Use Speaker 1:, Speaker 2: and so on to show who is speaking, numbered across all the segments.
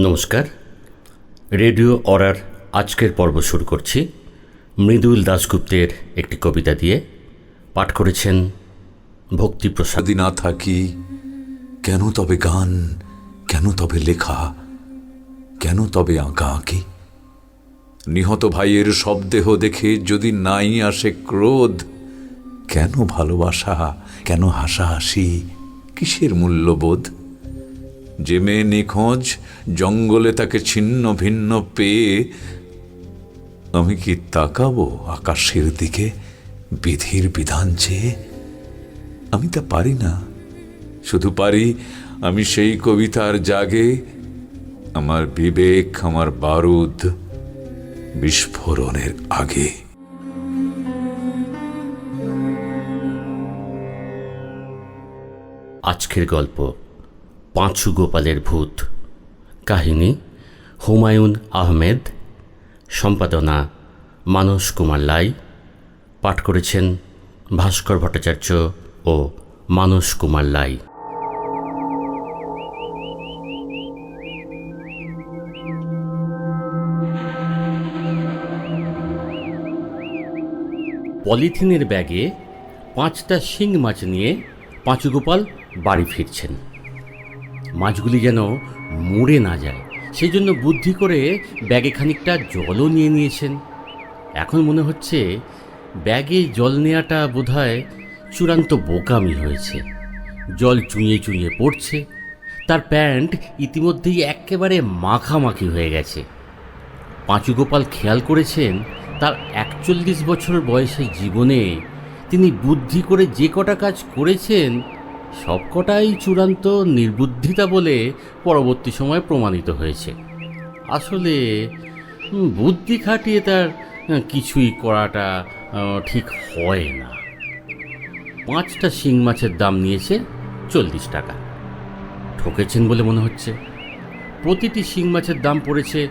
Speaker 1: নমস্কার। রেডিও অরার আজকের পর্ব শুরু করছি মৃদুল দাশগুপ্তের একটি কবিতা দিয়ে। পাঠ করেছেন ভক্তিপ্রসাদ।
Speaker 2: না থাকি, কেন তবে গান, কেন তবে লেখা, কেন তবে আঁকা আঁকি? নিহত ভাইয়ের শবদেহ দেখে যদি নাই আসে ক্রোধ, কেন ভালোবাসা, কেন হাসাহাসি, কিসের মূল্যবোধ? মেয়ে নিখোঁজ, জঙ্গলে তাকে ছিন্ন ভিন্ন পেয়ে আমি কি তাকাবো আকাশের দিকে বিধির বিধান চেয়ে? আমি তা পারি না। শুধু পারি আমি সেই কবিতার জাগে, আমার বিবেক, আমার বারুদ বিস্ফোরণের আগে।
Speaker 1: আজকের গল্প পাঁচু গোপালের ভূত। কাহিনী, হুমায়ুন আহমেদ। সম্পাদনা, মানস কুমার লাই। পাঠ করেছেন ভাস্কর ভট্টাচার্য ও মানস কুমার লাই। পলিথিনের ব্যাগে পাঁচটা শিং মাছ নিয়ে পাঁচুগোপাল বাড়ি ফিরছেন। মাছগুলি যেন মরে না যায়। সেই জন্য বুদ্ধি করে ব্যাগে খানিকটা জলও নিয়ে নিয়েছেন। এখন মনে হচ্ছে ব্যাগে জল নেওয়াটা বোধহয় চূড়ান্ত বোকামি হয়েছে। জল চুঁয়ে চুঁয়ে পড়ছে। তার প্যান্ট ইতিমধ্যেই একেবারে মাখামাখি হয়ে গেছে। পাঁচুগোপাল খেয়াল করেছেন তার একচল্লিশ বছর বয়সে জীবনে তিনি বুদ্ধি করে যে কটা কাজ করেছেন সবকটাই চূড়ান্ত নির্বুদ্ধিতা বলে পরবর্তী সময় প্রমাণিত হয়েছে। আসলে বুদ্ধি খাটিয়ে তার কিছুই করাটা ঠিক হয় না। পাঁচটা শিং মাছের দাম নিয়েছে চল্লিশ টাকা। ঠকেছেন বলে মনে হচ্ছে। প্রতিটি শিং মাছের দাম পড়েছে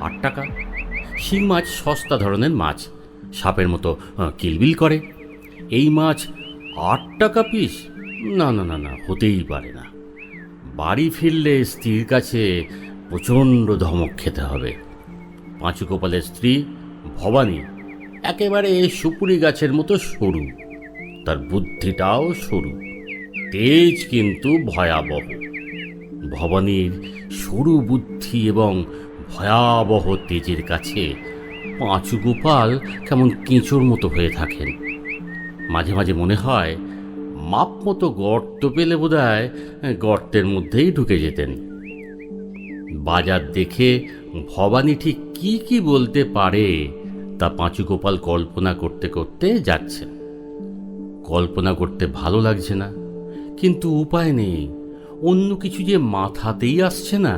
Speaker 1: আট টাকা। শিং মাছ সস্তা ধরনের মাছ। সাপের মতো কিলবিল করে। এই মাছ আট টাকা পিস। না না না না, হতেই পারে না। বাড়ি ফিরলে স্ত্রীর কাছে প্রচণ্ড ধমক খেতে হবে। পাঁচু গোপালের স্ত্রী, ভবানী, একেবারে সুপুরি গাছের মতো সরু। তার বুদ্ধিটাও সরু। তেজ কিন্তু ভয়াবহ। ভবানীর সরু বুদ্ধি এবং ভয়াবহ তেজের কাছে পাঁচু গোপাল কেমন কেঁচোর মতো হয়ে থাকেন। মাঝে মাঝে মনে হয় মাপ মতো গর্ত পেলে বোধহয় গর্তের মধ্যেই ঢুকে যেতেন। বাজার দেখে ভবানী ঠিক কি কি বলতে পারে তা পাঁচু গোপাল কল্পনা করতে করতে যাচ্ছে কল্পনা করতে ভালো লাগছে না, কিন্তু উপায় নেই, অন্য কিছু যে মাথাতেই আসছে না।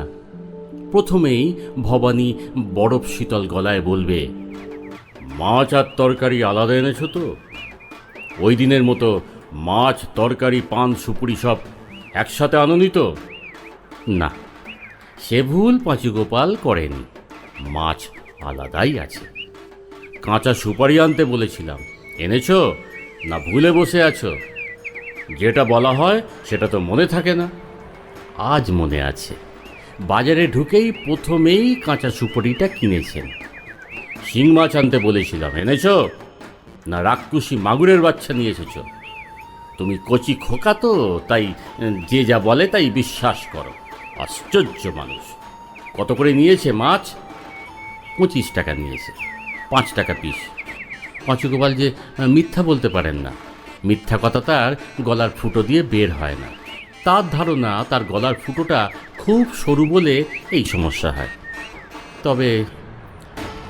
Speaker 1: প্রথমেই ভবানী বরফ শীতল গলায় বলবে, মাছ আর তরকারি আলাদা এনেছো তো? ওই দিনের মতো মাছ, তরকারি, পান, সুপুরি সব একসাথে আননি তো না, সে ভুল পাঁচুগোপাল করেনি। মাছ আলাদাই আছে। কাঁচা সুপারি আনতে বলেছিলাম। এনেছো? না ভুলে বসে আছো? যেটা বলা হয়, সেটা তো মনে থাকে না। আজ মনে আছে। বাজারে ঢুকেই প্রথমেই কাঁচা সুপারিটা কিনেছেন। শিং মাছ আনতে বলেছিলাম। এনেছো? না রাক্ষুসী মাগুরের বাচ্চা নিয়ে এসেছ? তুমি কচি খোকা তো, তাই, যে যা বলে তাই বিশ্বাস করো। আশ্চর্য মানুষ। কত করে নিয়েছে মাছ? পঁচিশ টাকা নিয়েছে। পাঁচ টাকা পিস। পাঁচুগোপাল যে মিথ্যা বলতে পারেন না। মিথ্যা কথা তার গলার ফুটো দিয়ে বের হয় না। তার ধারণা, তার গলার ফুটোটা খুব সরু বলে এই সমস্যা হয়। তবে,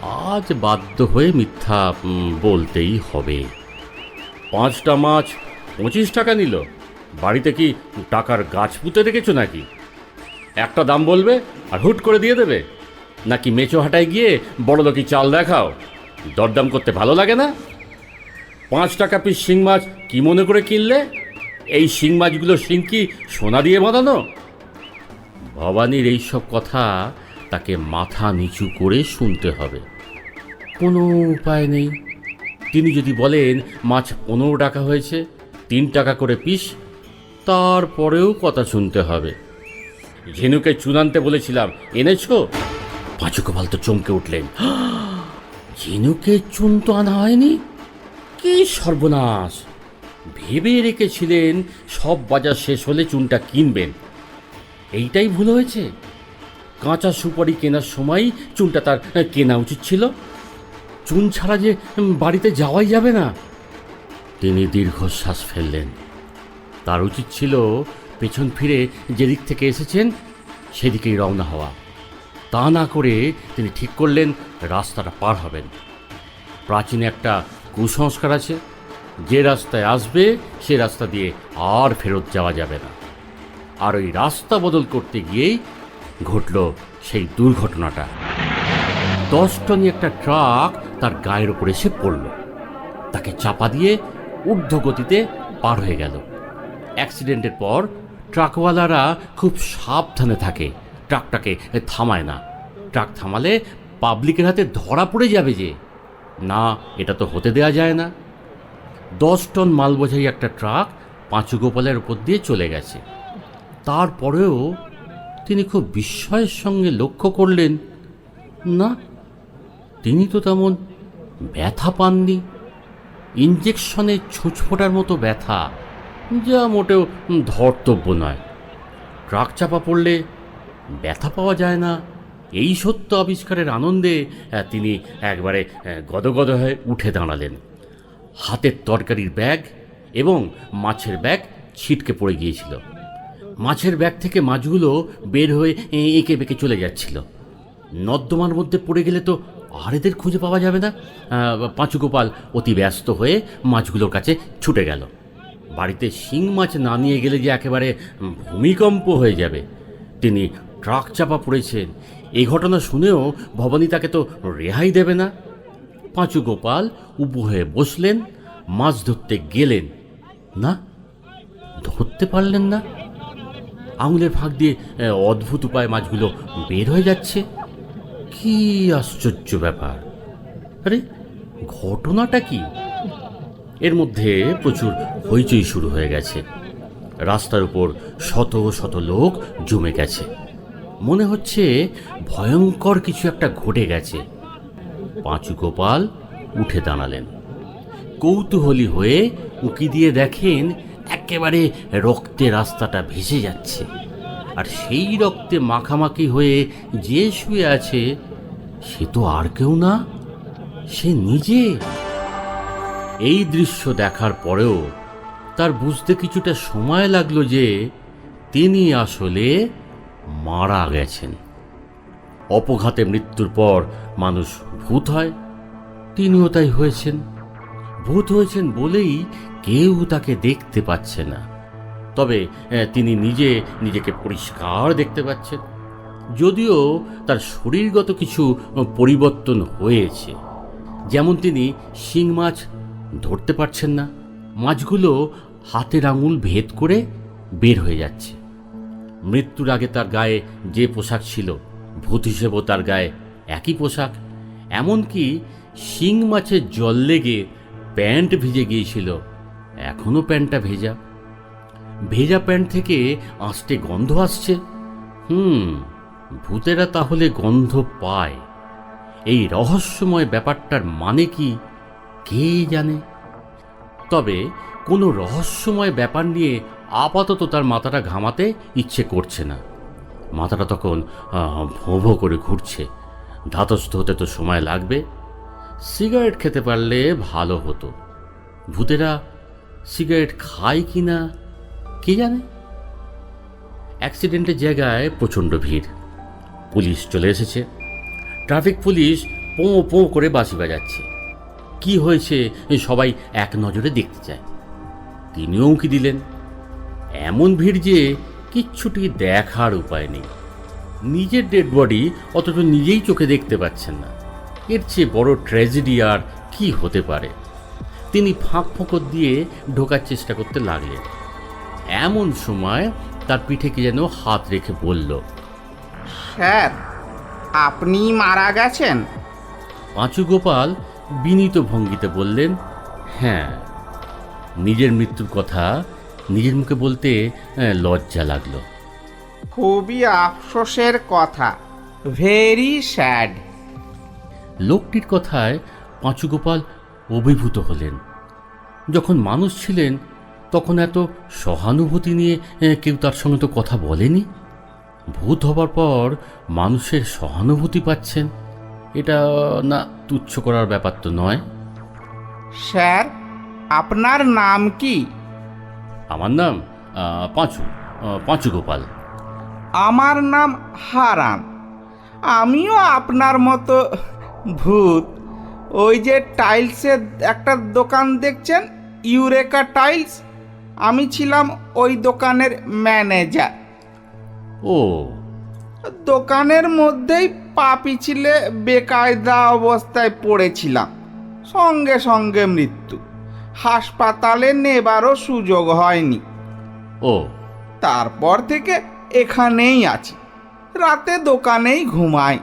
Speaker 1: আজ বাধ্য হয়ে মিথ্যা বলতেই হবে। পাঁচটা মাছ পঁচিশ টাকা নিল। বাড়িতে কি টাকার গাছ পুঁতে রেখেছো নাকি? একটা দাম বলবে আর হুট করে দিয়ে দেবে। নাকি মেচো হাটায় গিয়ে বড় লোকি চাল দেখাও? দরদাম করতে ভালো লাগে না? পাঁচ টাকা পিস শিং মাছ কি মনে করে কিনলে? এই শিং মাছগুলো শিং কি সোনা দিয়ে বাঁধানো? ভবানীর এইসব কথা তাকে মাথা নিচু করে শুনতে হবে। কোনো উপায় নেই। তিনি যদি বলেন, মাছ পনেরো টাকা হয়েছে তিন টাকা করে পিস, তারপরেও কথা শুনতে হবে। ঝিনুকে চুন আনতে বলেছিলাম, এনেছো? পাঁচু গোপাল তো চমকে উঠলেন। ঝিনুকে চুন তো আনা হয়নি? কি সর্বনাশ! ভেবে রেখেছিলেন সব বাজার শেষ হলে চুনটা কিনবেন। এইটাই ভুল হয়েছে। কাঁচা সুপারি কেনার সময় চুনটা তার কেনা উচিত ছিল। চুন ছাড়া যে বাড়িতে যাওয়াই যাবে না। তিনি দীর্ঘশ্বাস ফেললেন। তার উচিত ছিল পেছন ফিরে যেদিক থেকে এসেছেন, সেদিকেই রওনা হওয়া। তা না করে তিনি ঠিক করলেন, রাস্তাটা পার হবেন। প্রাচীন একটা কুসংস্কার আছে, যে রাস্তায় আসবে, সে রাস্তা দিয়ে আর ফেরত যাওয়া যাবে না। আর ওই রাস্তা বদল করতে গিয়েই ঘটল সেই দুর্ঘটনাটা। দশ টনি একটা ট্রাক তার গায়ের ওপর এসে পড়ল। তাকে চাপা দিয়ে ঊর্ধ্ব গতিতে পার হয়ে গেল। অ্যাক্সিডেন্টের পর ট্রাকওয়ালারা খুব সাবধানে থাকে, ট্রাকটাকে থামায় না। ট্রাক থামালে পাবলিকের হাতে ধরা পড়ে যাবে যে, না, এটা তো হতে দেয়া যায় না। দশ টন মাল বোঝাই একটা ট্রাক পাঁচু গোপালের উপর দিয়ে চলে গেছে। তারপরেও তিনি খুব বিস্ময়ের সঙ্গে লক্ষ্য করলেন, না, তিনি তো তেমন ব্যথা পাননি। ইঞ্জেকশনে ছুঁচ ফোটার মতো ব্যথা, যা মোটেও ধর্তব্য নয়। ট্রাক চাপা পড়লে ব্যথা পাওয়া যায় না। এই সত্য আবিষ্কারের আনন্দে তিনি একবারে গদগদ হয়ে উঠে দাঁড়ালেন। হাতের তরকারির ব্যাগ এবং মাছের ব্যাগ ছিটকে পড়ে গিয়েছিল। মাছের ব্যাগ থেকে মাছগুলো বের হয়ে এঁকে বেঁকে চলে যাচ্ছিল। নর্দমার মধ্যে পড়ে গেলে তো আর এদের খুঁজে পাওয়া যাবে না। আহ, পাঁচু গোপাল অতি ব্যস্ত হয়ে মাছগুলোর কাছে ছুটে গেল। বাড়িতে শিং মাছ না নিয়ে গেলে যে একেবারে ভূমিকম্প হয়ে যাবে। তিনি ট্রাক চাপা পড়েছেন। এই ঘটনা শুনেও ভবানী তাকে তো রেহাই দেবে না। পাঁচু গোপাল উবু হয়ে বসলেন মাছ ধরতে গেলেন। না ধরতে পারলেন না। আঙুলের ফাঁক দিয়ে অদ্ভুত উপায়ে মাছগুলো বের হয়ে যাচ্ছে। কি আশ্চর্য ব্যাপার। আরে, ঘটনাটা কি? এর মধ্যে প্রচুর হইচই শুরু হয়ে গেছে। রাস্তার উপর শত শত লোক জমে গেছে। মনে হচ্ছে ভয়ঙ্কর কিছু একটা ঘটে গেছে। পাঁচু গোপাল উঠে দাঁড়ালেন। কৌতূহলী হয়ে উঁকি দিয়ে দেখেন একেবারে রক্তে রাস্তাটা ভেসে যাচ্ছে। আর সেই রক্তে মাখামাখি হয়ে যে শুয়ে আছে সে তো আর কেউ না, সে নিজে। এই দৃশ্য দেখার পরেও তার বুঝতে কিছুটা সময় লাগল যে তিনি আসলে মারা গেছেন। অপঘাতে মৃত্যুর পর মানুষ ভূত হয়, তিনিও তাই হয়েছেন। ভূত হয়েছেন বলেই কেউ তাকে দেখতে পাচ্ছে না। তবে তিনি নিজে নিজেকে পরিষ্কার দেখতে পাচ্ছেন। যদিও তার শরীরগত কিছু পরিবর্তন হয়েছে। যেমন তিনি শিং মাছ ধরতে পারছেন না, মাছগুলো হাতের আঙুল ভেদ করে বের হয়ে যাচ্ছে। মৃত্যুর আগে তার গায়ে যে পোশাক ছিল, ভূত হিসেবেও তার গায়ে একই পোশাক, এমনকি শিং মাছের জল লেগে প্যান্ট ভিজে গিয়েছিল, এখনও প্যান্টটা ভেজা। ভেজা প্যান্ট থেকে আঁচটে গন্ধ আসছে। হুম। ভূতেরা তাহলে গন্ধ পায়। এই রহস্যময় ব্যাপারটার মানে কি, কে জানে? তবে কোনো রহস্যময় ব্যাপার নিয়ে আপাতত তার মাথাটা ঘামাতে ইচ্ছে করছে না। মাথাটা তখন ভোঁ ভোঁ করে ঘুরছে। ধাতস্থ হতে তো সময় লাগবে। সিগারেট খেতে পারলে ভালো হতো। ভূতেরা সিগারেট খায় কি না, কে জানে? অ্যাক্সিডেন্টের জায়গায় প্রচণ্ড ভিড়। পুলিশ চলে এসেছে। ট্রাফিক পুলিশ পোঁ পোঁ করে বাঁশি বাজাচ্ছে। কি হয়েছে সবাই এক নজরে দেখতে চায়। তিনিও উঁকি দিলেন। এমন ভিড় যে কিচ্ছুটি দেখার উপায় নেই। নিজের ডেড বডি অথচ নিজেই চোখে দেখতে পাচ্ছেন না। এর চেয়ে বড় ট্র্যাজেডি আর কি হতে পারে? তিনি ফাঁক ফোঁকর দিয়ে ঢোকার চেষ্টা করতে লাগলেন। এমন সময় তার পিঠে কি যেন হাত রেখে বলল
Speaker 3: স্যার আপনি মারা গেছেন।
Speaker 1: পাঁচু গোপাল বিনীত ভঙ্গিতে বললেন হ্যাঁ নিজের মৃত্যুর কথা নিজের মুখে বলতে লজ্জা লাগল।
Speaker 3: খুবই আফসোসের কথা ভেরি স্যাড
Speaker 1: লোকটির কথায় পাঁচুগোপাল অভিভূত হলেন। যখন মানুষ ছিলেন তখন এত সহানুভূতি নিয়ে কেউ তার সঙ্গে তো কথা বলেনি? ভূত হবার পর মানুষের সহানুভূতি পাচ্ছেন। এটা না তুচ্ছ করার ব্যাপার তো নয়।
Speaker 3: স্যার আপনার নাম কি?
Speaker 1: আমার নাম পাঁচু পাঁচু গোপাল।
Speaker 3: আমার নাম হারান। আমিও আপনার মতো ভূত। ওই যে টাইলসের একটা দোকান দেখছেন? Eureka tiles? আমি ছিলাম ওই দোকানের ম্যানেজার।
Speaker 1: ও।
Speaker 3: দোকানের মধ্যেই পা পিছিলে বেকায়দা অবস্থায় পড়েছিলাম। সঙ্গে সঙ্গে মৃত্যু। হাসপাতালে নেবারও সুযোগ হয়নি।
Speaker 1: ও।
Speaker 3: তারপর থেকে এখানেই আছি। রাতে দোকানেই ঘুমাই।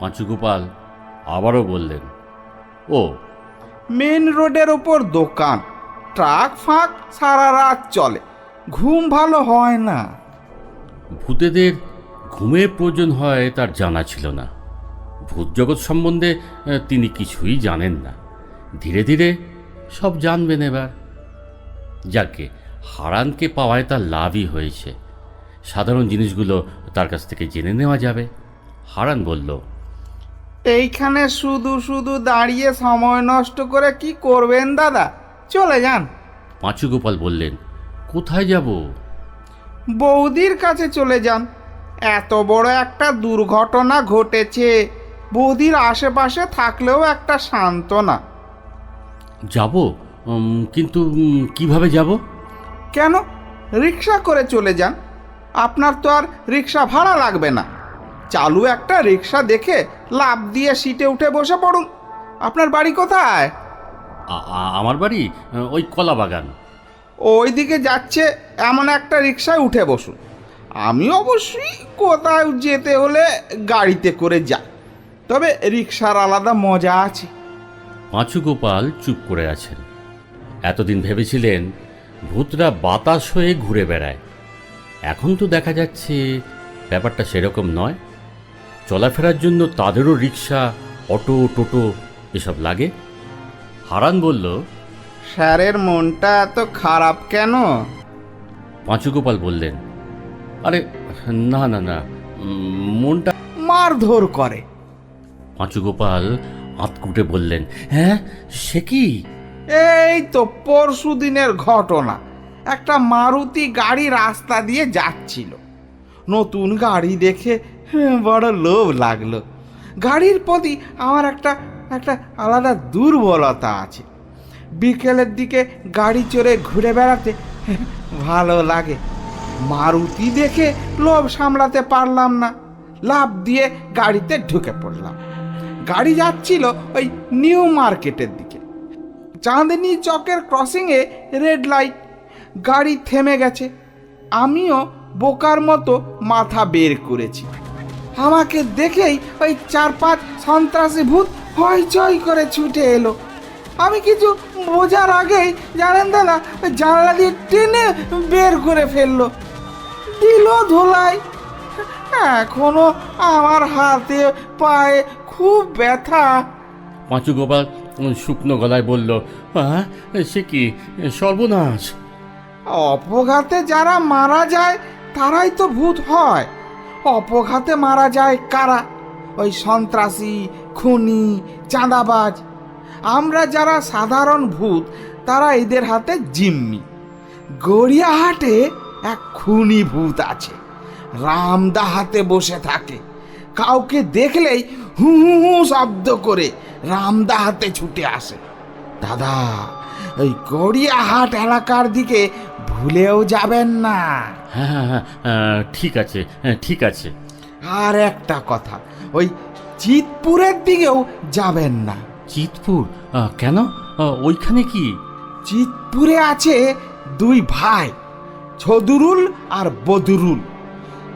Speaker 1: পাঁচুগোপাল আবারও বললেন ও।
Speaker 3: মেন রোডের ওপর দোকান। ট্রাক ফাঁক সারা রাত চলে। ঘুম ভালো হয় না।
Speaker 1: ভূতেদের ঘুমের প্রয়োজন হয় তার জানা ছিল না। ভূত জগৎ সম্বন্ধে তিনি কিছুই জানেন না। ধীরে ধীরে সব জানবেন এবার। যাকে হারানকে পাওয়ায় তার লাভই হয়েছে। সাধারণ জিনিসগুলো তার কাছ থেকে জেনে নেওয়া যাবে। হারান বলল
Speaker 3: এইখানে শুধু শুধু দাঁড়িয়ে সময় নষ্ট করে কি করবেন দাদা? চলে যান।
Speaker 1: পাঁচু গোপাল বললেন কোথায় যাব?
Speaker 3: বৌদির কাছে চলে যান। এত বড় একটা দুর্ঘটনা ঘটেছে। বৌদির আশেপাশে থাকলেও একটা সান্ত্বনা।
Speaker 1: যাব কিন্তু কীভাবে যাব?
Speaker 3: কেন? রিক্সা করে চলে যান। আপনার তো আর রিক্সা ভাড়া লাগবে না। চালু একটা রিক্সা দেখে লাভ দিয়ে সিটে উঠে বসে পড়ুন। আপনার বাড়ি কোথায়?
Speaker 1: আমার বাড়ি ওই কলা বাগান
Speaker 3: ওই দিকে যাচ্ছে, এমন একটা রিক্সায় উঠে বসুন। আমি অবশ্যই কোথাও যেতে হলে গাড়িতে করে যাই। তবে রিক্সার আলাদা মজা আছে।
Speaker 1: পাঁচু গোপাল চুপ করে আছেন। এতদিন ভেবেছিলেন ভূতরা বাতাস হয়ে ঘুরে বেড়ায়। এখন তো দেখা যাচ্ছে ব্যাপারটা সেরকম নয়। চলাফেরার জন্য তাদেরও রিক্সা অটো, টোটো এসব লাগে। হারান বলল
Speaker 3: স্যারের মনটা এত খারাপ কেন?
Speaker 1: পাঁচুগোপাল বললেন আরে না না না উম, মনটা
Speaker 3: মারধর করে।
Speaker 1: পাঁচুগোপাল আতকুটে বললেন হ্যাঁ সে কি?
Speaker 3: এই তো পরশু দিনের ঘটনা। একটা মারুতি গাড়ি রাস্তা দিয়ে যাচ্ছিল। নতুন গাড়ি দেখে হ্যাঁ, বড় লোভ লাগল। গাড়ির প্রতি আমার একটা একটা আলাদা দুর্বলতা আছে। বিকেলের দিকে গাড়ি চড়ে ঘুরে বেড়াতে ভালো লাগে। মারুতি দেখে লোভ সামলাতে পারলাম না। লাভ দিয়ে গাড়িতে ঢুকে পড়লাম। গাড়ি যাচ্ছিল ওই নিউ মার্কেটের দিকে। চাঁদনি চকের ক্রসিংয়ে রেড লাইট। গাড়ি থেমে গেছে। আমিও বোকার মতো মাথা বের করেছি। আমাকে দেখেই ওই চার পাঁচ সন্ত্রাসী ভূত হইচই করে ছুটে এলো। আমি কিছু বোঝার আগেই জানেন দাদা জানলা দিয়ে টেনে বের করে ফেলল। দিল ধোলাই। এখনও আমার হাতে পায়ে খুব ব্যথা।
Speaker 1: পাঁচু গোপাল শুকনো গলায় বলল হ্যাঁ সে কি? সর্বনাশ।
Speaker 3: অপঘাতে যারা মারা যায় তারাই তো ভূত হয়। অপঘাতে মারা যায় কারা? ওই সন্ত্রাসী খুনি চাঁদাবাজ। আমরা যারা সাধারণ ভূত তারা এদের হাতে জিম্মি। গড়িয়াহাটে এক খুনি ভূত আছে রামদা হাতে বসে থাকে। কাউকে দেখলেই হু হু হু শব্দ করে রামদা হাতে ছুটে আসে। দাদা ওই গড়িয়াহাট এলাকার দিকে ভুলেও যাবেন না।
Speaker 1: হ্যাঁ হ্যাঁ হ্যাঁ ঠিক আছে হ্যাঁ, ঠিক আছে।
Speaker 3: আর একটা কথা ওই চিতপুরের দিকেও যাবেন না।
Speaker 1: চিতপুর? কেন? ওইখানে কি?
Speaker 3: চিতপুরে আছে দুই ভাই, ছদুরুল আর বদরুল।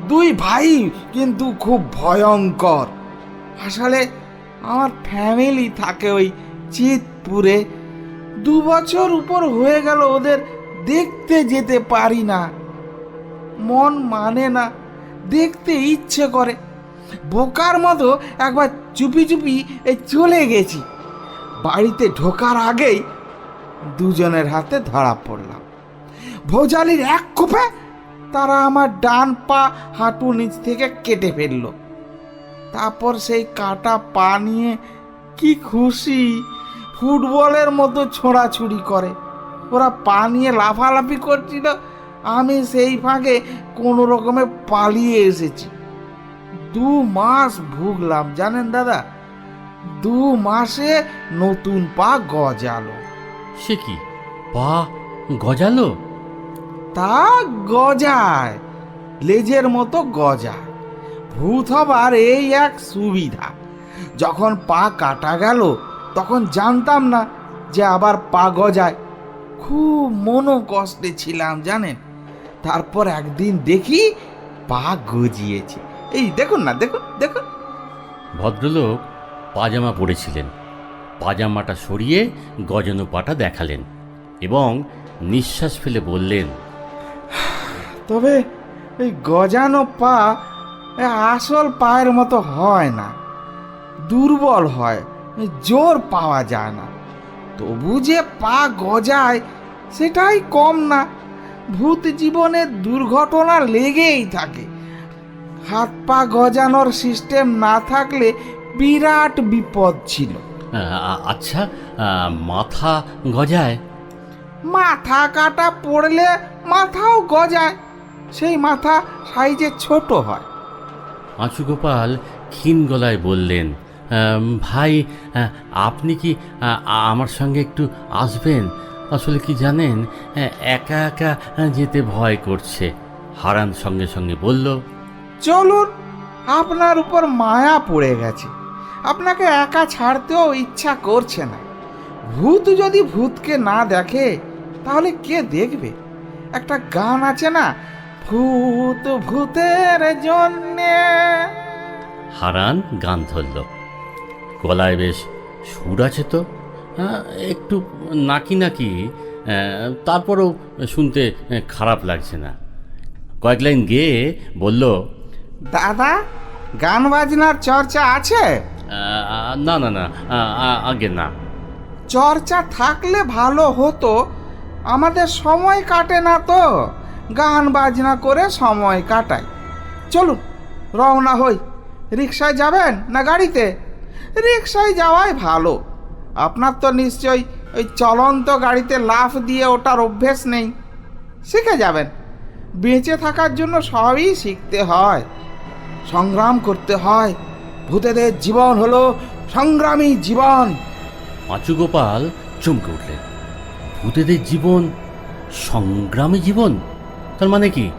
Speaker 3: দুই ভাই কিন্তু খুব ভয়ঙ্কর। আসলে আমার ফ্যামিলি থাকে ওই চিতপুরে। দু বছর উপর হয়ে গেল ওদের দেখতে যেতে পারি না। মন মানে না, দেখতে ইচ্ছে করে। বোকার মতো একবার চুপি চুপি চলে গেছি। বাড়িতে ঢোকার আগেই দুজনের হাতে ধরা পড়লাম। ভোজালির এক কোপে তারা আমার ডান পা হাঁটু নিচ থেকে কেটে ফেলল। তারপর সেই কাটা পা নিয়ে কি খুশি ফুটবলের মতো ছোড়াছুড়ি করে। ওরা পা নিয়ে লাফালাফি করছিল, আমি সেই ফাঁকে কোনো রকমে পালিয়ে এসেছি। দু মাস ভুগলাম, জানেন দাদা? দু মাসে নতুন পা গজালো।
Speaker 1: সে কি পা গজালো?
Speaker 3: তা গজায় লেজের মতো গজায়। ভূত হবার এই এক সুবিধা যখন পা কাটা গেল তখন জানতাম না যে আবার পা গজায়। খুব মনো কষ্টে ছিলাম জানেন? তারপর একদিন দেখি পা গজিয়েছে। এই দেখুন না দেখুন দেখুন।
Speaker 1: ভদ্রলোক পাজামা পরেছিলেন। পাজামাটা সরিয়ে গজানো পাটা দেখালেন এবং নিঃশ্বাস ফেলে বললেন,
Speaker 3: তবে এই গজানো পা আসল পায়ের মতো হয় না। দুর্বল হয় জোর পাওয়া যায় না। তবু যে পা গজায় সেটাই কম না। ভূত জীবনে দুর্ঘটনা লেগেই থাকে। হাত পা গজানোর সিস্টেম না থাকলে বিরাট বিপদ ছিল।
Speaker 1: "আ- আ- আচ্ছা মাথা গজায়?
Speaker 3: মাথা কাটা পড়লে মাথাও গজায়। সেই মাথা সাইজে ছোট হয়।
Speaker 1: পাঁচু গোপাল ক্ষীণ গলায় বললেন ভাই আপনি কি আমার সঙ্গে একটু আসবেন? আসলে কি জানেন একা একা যেতে ভয় করছে। হারান সঙ্গে সঙ্গে বলল
Speaker 3: চলুন আপনার উপর মায়া পড়ে গেছে। আপনাকে একা ছাড়তেও ইচ্ছা করছে না। ভূত যদি ভূতকে না দেখে তাহলে কে দেখবে? একটা গান আছে না ভূত ভূতের জন্যে
Speaker 1: হারান গান ধরল। গলায় বেশ সুর আছে তো। একটু নাকি নাকি তারপরেও শুনতে খারাপ লাগছে না। কয়েক লাইন গেয়ে বলল
Speaker 3: দাদা গান বাজনার চর্চা আছে?
Speaker 1: না না না আগে না।
Speaker 3: চর্চা থাকলে ভালো হতো, আমাদের সময় কাটে না তো। গান বাজনা করে সময় কাটাই। চলুন, রওনা হই। রিক্সায় যাবেন না গাড়িতে? রিক্সায় যাওয়াই ভালো। আপনার তো নিশ্চয়ই ওই চলন্ত গাড়িতে লাফ দিয়ে ওটার অভ্যেস নেই। শিখে যাবেন। বেঁচে থাকার জন্য সবই শিখতে হয়। সংগ্রাম করতে হয়। ভূতেদের জীবন হলো সংগ্রামী জীবন।
Speaker 1: পাঁচু গোপাল চমকে উঠলেন। ভূতেদের জীবন সংগ্রামী জীবন? তার মানে কি?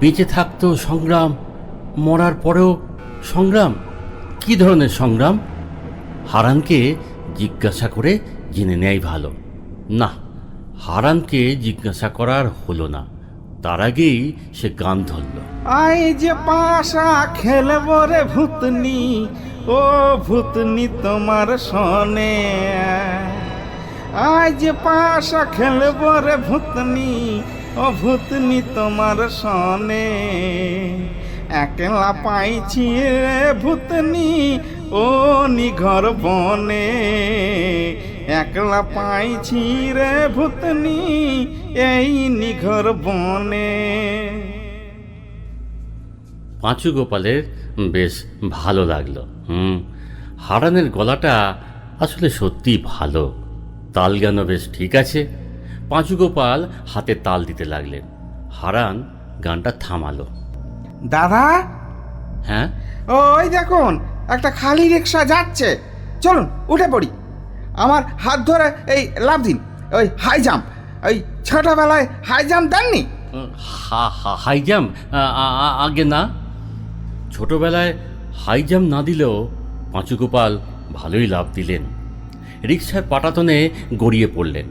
Speaker 1: বেঁচে থাকতো সংগ্রাম, মরার পরেও সংগ্রাম? কি ধরনের সংগ্রাম? হারানকে জিজ্ঞাসা করে জেনে নেয় ভালো। না, হারানকে জিজ্ঞাসা করার হলো না। তার আগেই সে গান ধরল।
Speaker 3: আই যে পাশা খেলব রে ভূতনি, ও ভূতনি তোমার সনে। যে পাশা খেলব রে ভূতনি, ও ভূতনি তোমার সনে। একলা পাইছি রে ভূতনি, ও নিঘর বনে। একলা পাইছি রে ভূতনি এই নিঘর বনে।
Speaker 1: পাঁচু গোপালের বেশ ভালো লাগল হুম। হারানের গলাটা আসলে সত্যি ভালো। তাল গানও বেশ ঠিক আছে। পাঁচু গোপাল হাতে তাল দিতে লাগলেন। হারান গানটা থামালো।
Speaker 3: দাদা?
Speaker 1: হ্যাঁ?
Speaker 3: ওই দেখুন একটা খালি রিক্সা যাচ্ছে। চলুন উঠে পড়ি। আমার হাত ধরে এই লাভ দিন। ওই হাই জাম্প ওই ছোটবেলায় হাই জাম্প দেননি?
Speaker 1: হা হা হাই জাম্প আগে না। ছোটবেলায় হাই জাম্প না দিলেও পাঁচু গোপাল ভালোই লাভ দিলেন। রিক্সার পাটাতনে গড়িয়ে পড়লেন।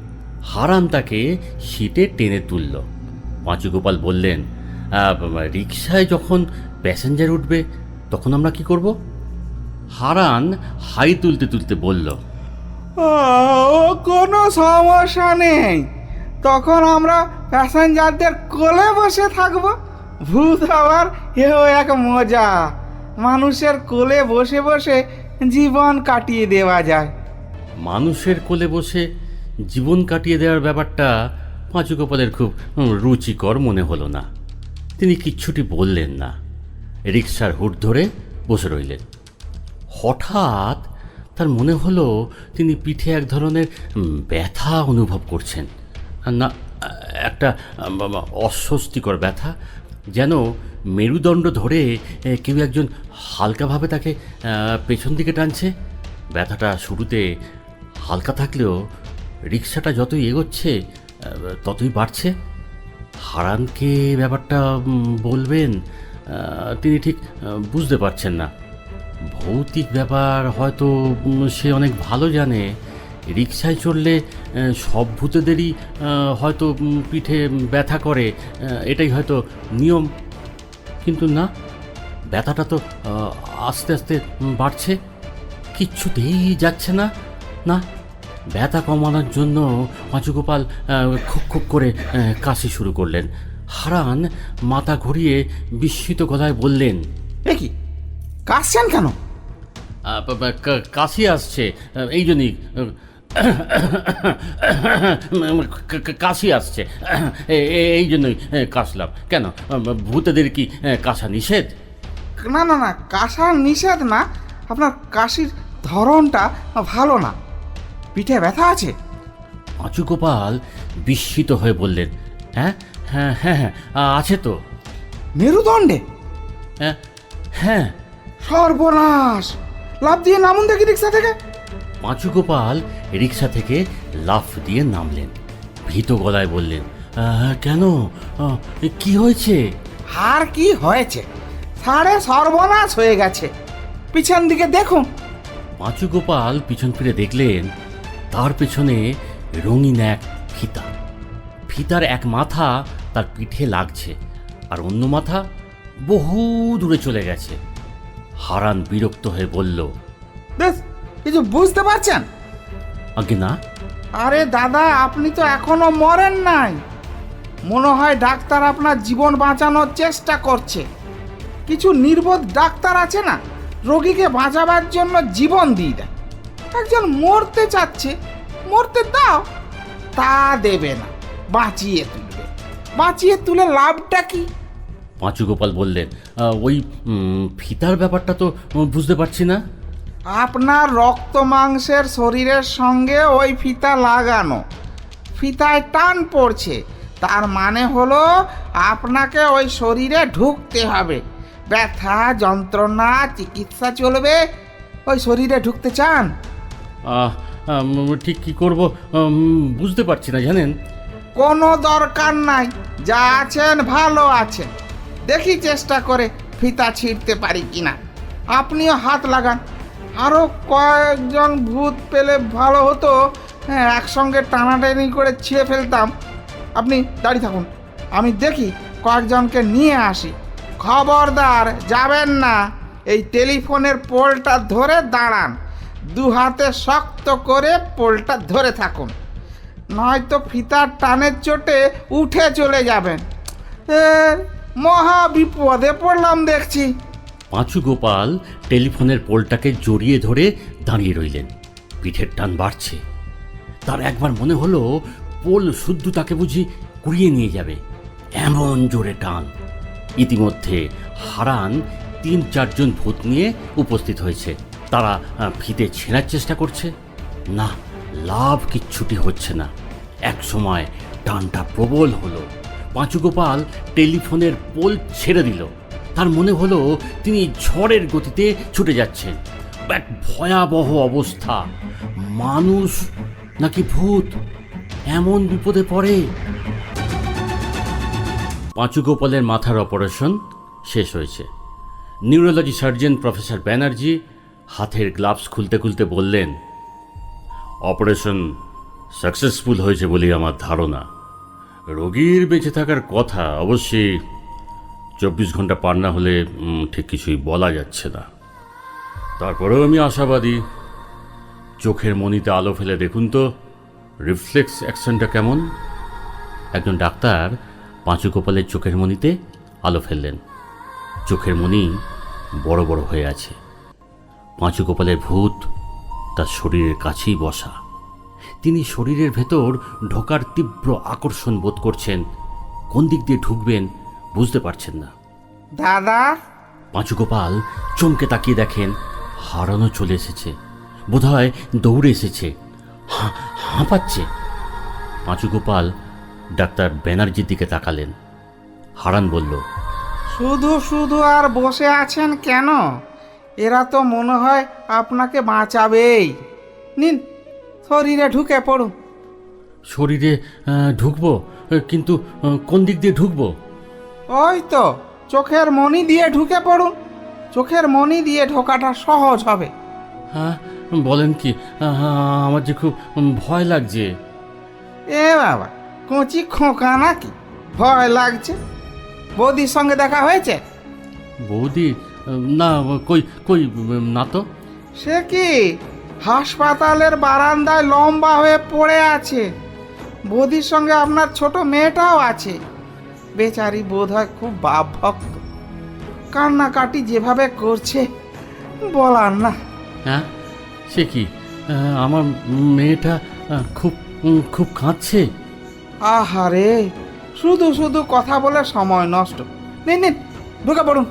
Speaker 1: হারান তাকে সিটে টেনে তুলল। পাঁচু গোপাল বললেন রিক্সায় যখন প্যাসেঞ্জার উঠবে, তখন আমরা কি করব? হারান হাই তুলতে তুলতে বলল
Speaker 3: ও, কোনো সমস্যা নেই। তখন আমরা প্যাসেঞ্জারদের কোলে বসে থাকব। ভূত আবার এও এক মজা। মানুষের কোলে বসে বসে জীবন কাটিয়ে দেওয়া যায়।
Speaker 1: মানুষের কোলে বসে জীবন কাটিয়ে দেওয়ার ব্যাপারটা পাঁচু গোপালের খুব রুচিকর মনে হলো না। তিনি কিচ্ছুটি বললেন না। রিক্সার হুট ধরে বসে রইলেন। হঠাৎ তার মনে হলো তিনি পিঠে এক ধরনের ব্যথা অনুভব করছেন। না, একটা অস্বস্তিকর ব্যথা, যেন মেরুদণ্ড ধরে কেউ একজন হালকাভাবে তাকে পেছন দিকে টানছে। ব্যথাটা শুরুতে হালকা থাকলেও রিক্সাটা যতই এগোচ্ছে ততই বাড়ছে। হারানকে ব্যাপারটা বলবেন তিনি ঠিক বুঝতে পারছেন না। ভৌতিক ব্যাপার হয়তো সে অনেক ভালো জানে। রিক্সায় চললে সব ভূতেদেরই হয়তো পিঠে ব্যথা করে এটাই হয়তো নিয়ম। কিন্তু না, ব্যথাটা তো আস্তে আস্তে বাড়ছে। কিচ্ছুতেই যাচ্ছে না না। ব্যথা কমানোর জন্য পাঁচুগোপাল খুব খুব করে কাশি শুরু করলেন। হারান মাথা ঘুরিয়ে বিস্মিত গলায় বললেন,
Speaker 3: এ কি? কাশছেন কেন?
Speaker 1: কাশি আসছে। এই জন্যই কাশি আসছে। এই জন্যই কাশলাম। কেন? ভূতেদের কি কাশা নিষেধ?
Speaker 3: না না না কাশা নিষেধ না। আপনার কাশির ধরনটা ভালো না। পিঠে ব্যথা আছে।
Speaker 1: পাঁচু গোপাল বিস্মিত হয়ে বললেন হ্যাঁ হ্যাঁ হ্যাঁ হ্যাঁ আছে তো।
Speaker 3: মেরুদণ্ডে?
Speaker 1: হ্যাঁ হ্যাঁ।
Speaker 3: সর্বনাশ। লাভ দিয়ে নামুন দেখি রিক্সা থেকে।
Speaker 1: পাঁচু গোপাল রিক্সা থেকে লাফ দিয়ে নামলেন। ভীত গলায় বললেন কেন? কি হয়েছে?
Speaker 3: আর কি হয়েছে? সাড়ে সর্বনাশ হয়ে গেছে। পিছন দিকে দেখুন।
Speaker 1: পাঁচু গোপাল পিছন ফিরে দেখলেন তার পেছনে রঙিন এক ফিতা। ফিতার এক মাথা তার পিঠে লাগছে আর অন্য মাথা বহু দূরে চলে গেছে। হারান বিরক্ত হয়ে বলল
Speaker 3: কিছু বুঝতে পারছেন?
Speaker 1: আগে না।
Speaker 3: আরে দাদা আপনি তো এখনও মরেন নাই। মনে হয় ডাক্তার আপনার জীবন বাঁচানোর চেষ্টা করছে। কিছু নির্বোধ ডাক্তার আছে না রোগীকে বাঁচাবার জন্য জীবন দিয়ে দেয়। একজন মরতে চাচ্ছে মরতে দাও তা দেবে না বাঁচিয়ে তুলবে। বাঁচিয়ে তুলে লাভটা কি?
Speaker 1: পাঁচু গোপাল বললেন ওই ফিতার ব্যাপারটা তো বুঝতে পারছি না।
Speaker 3: আপনার রক্ত মাংসের শরীরের সঙ্গে ওই ফিতা লাগানো। ফিতায় টান পড়ছে। তার মানে হলো আপনাকে ওই শরীরে ঢুকতে হবে। ব্যথা যন্ত্রণা চিকিৎসা চলবে। ওই শরীরে ঢুকতে চান?
Speaker 1: ঠিক কি করব? বুঝতে পারছি না জানেন?
Speaker 3: কোনো দরকার নাই। যা আছেন ভালো আছেন। দেখি চেষ্টা করে ফিতা ছিঁড়তে পারি কিনা। আপনিও হাত লাগান। আরও কয়েকজন ভূত পেলে ভালো হতো। হ্যাঁ একসঙ্গে টানাটানি করে ছিঁড়ে ফেলতাম। আপনি দাঁড়িয়ে থাকুন। আমি দেখি কয়েকজনকে নিয়ে আসি। খবরদার, যাবেন না। এই টেলিফোনের পোলটা ধরে দাঁড়ান। দু হাতে শক্ত করে পোলটা ধরে থাকুন। নয়তো ফিতার টানের চোটে উঠে চলে যাবেন। মহা বিপদে পড়লাম দেখছি।
Speaker 1: পাঁচু গোপাল টেলিফোনের পোলটাকে জড়িয়ে ধরে দাঁড়িয়ে রইলেন। পিঠের টান বাড়ছে। তার একবার মনে হলো পোল শুদ্ধ তাকে বুঝি কুড়িয়ে নিয়ে যাবে। এমন জোরে টান। ইতিমধ্যে হারান তিন চারজন ভূত নিয়ে উপস্থিত হয়েছে। তারা ফিতে ছেঁড়ার চেষ্টা করছে। না, লাভ কিচ্ছুটি হচ্ছে না। এক সময় টানটা প্রবল হলো। পাঁচু গোপাল টেলিফোনের পোল ছেড়ে দিল। তার মনে হলো তিনি ঝড়ের গতিতে ছুটে যাচ্ছেন। এক ভয়াবহ অবস্থা। মানুষ নাকি ভূত? এমন বিপদে পড়ে। পাঁচুগোপালের মাথার অপারেশন শেষ হয়েছে। নিউরোলজি সার্জন প্রফেসর ব্যানার্জি হাতের গ্লাভস খুলতে খুলতে বললেন, অপারেশন সাকসেসফুল হয়েছে বলেই আমার ধারণা। রোগীর বেঁচে থাকার কথা অবশ্যই চব্বিশ ঘণ্টা পার না হলে ঠিক কিছুই বলা যাচ্ছে না। তারপরেও আমি আশাবাদী। চোখের মনিতে আলো ফেলে দেখুন তো, রিফ্লেক্স অ্যাকশনটা কেমন? একজন ডাক্তার পাঁচু কপালের চোখের মনিতে আলো ফেললেন। চোখের মনি বড় বড় হয়ে আছে। পাঁচু গোপালের ভূত তার শরীরের কাছেই বসা। তিনি শরীরের ভেতর ঢোকার তীব্র আকর্ষণ বোধ করছেন। কোন দিক দিয়ে ঢুকবেন বুঝতে পারছেন না।
Speaker 3: দাদা?
Speaker 1: পাঁচু গোপাল চমকে তাকিয়ে দেখেন হারানো চলে এসেছে। বোধহয় দৌড়ে এসেছে। হা- হাঁপাচ্ছে পাঁচু গোপাল ডাক্তার ব্যানার্জির দিকে তাকালেন। হারান বলল
Speaker 3: শুধু শুধু আর বসে আছেন কেন? এরা তো মনে হয় আপনাকে বাঁচাবেই। নিন শরীরে ঢুকে পড়ুন
Speaker 1: শরীরে ঢুকবো? কিন্তু কোন দিক দিয়ে ঢুকবো?
Speaker 3: ওই তো চোখের মনি দিয়ে ঢুকে পড়ুন চোখের মনি দিয়ে ঢোকাটা সহজ হবে।
Speaker 1: হ্যাঁ বলেন কি আমার যে খুব ভয় লাগছে।
Speaker 3: এ বাবা কচি খোকা নাকি? ভয় লাগছে। বৌদির সঙ্গে দেখা হয়েছে?
Speaker 1: বৌদি না কই কই না তো?
Speaker 3: সে কি? হাসপাতালের বারান্দায় লম্বা হয়ে পড়ে আছে। বৌদির সঙ্গে আপনার ছোট মেয়েটাও আছে। বেচারি বোধ হয় খুব বাপ ভক্ত কান্নাকাটি যেভাবে করছে বলার না।
Speaker 1: হ্যাঁ? সে কি? আমার মেয়েটা খুব খুব কাঁদছে?
Speaker 3: আহারে শুধু শুধু কথা বলে সময় নষ্ট। নিন নিন ঢুকে পড়ুন।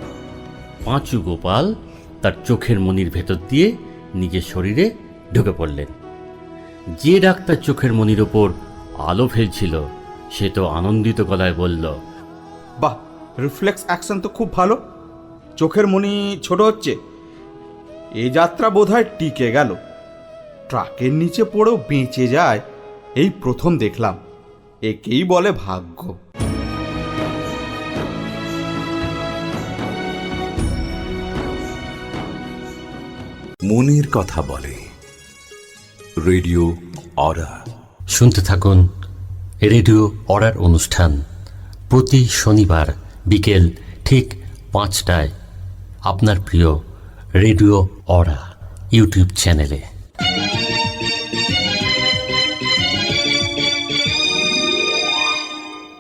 Speaker 1: পাঁচু গোপাল তার চোখের মনির ভেতর দিয়ে নিজের শরীরে ঢুকে পড়লেন। যে ডাক্তার চোখের মনির ওপর আলো ফেলছিল, সে তো আনন্দিত গলায় বলল,
Speaker 4: বাহ, রিফ্লেক্স অ্যাকশন তো খুব ভালো। চোখের মনি ছোট হচ্ছে। এ যাত্রা বোধহয় টিকে গেল। ট্রাকের নিচে পড়েও বেঁচে যায়, এই প্রথম দেখলাম। একেই বলে ভাগ্য।
Speaker 2: মনের কথা বলে। Radio Aura.
Speaker 5: শুনতে থাকুন রেডিও অর্ডার অনুষ্ঠান প্রতি শনিবার বিকেল ঠিক পাঁচটায়। আপনার প্রিয় রেডিও অরা ইউটিউব চ্যানেলে।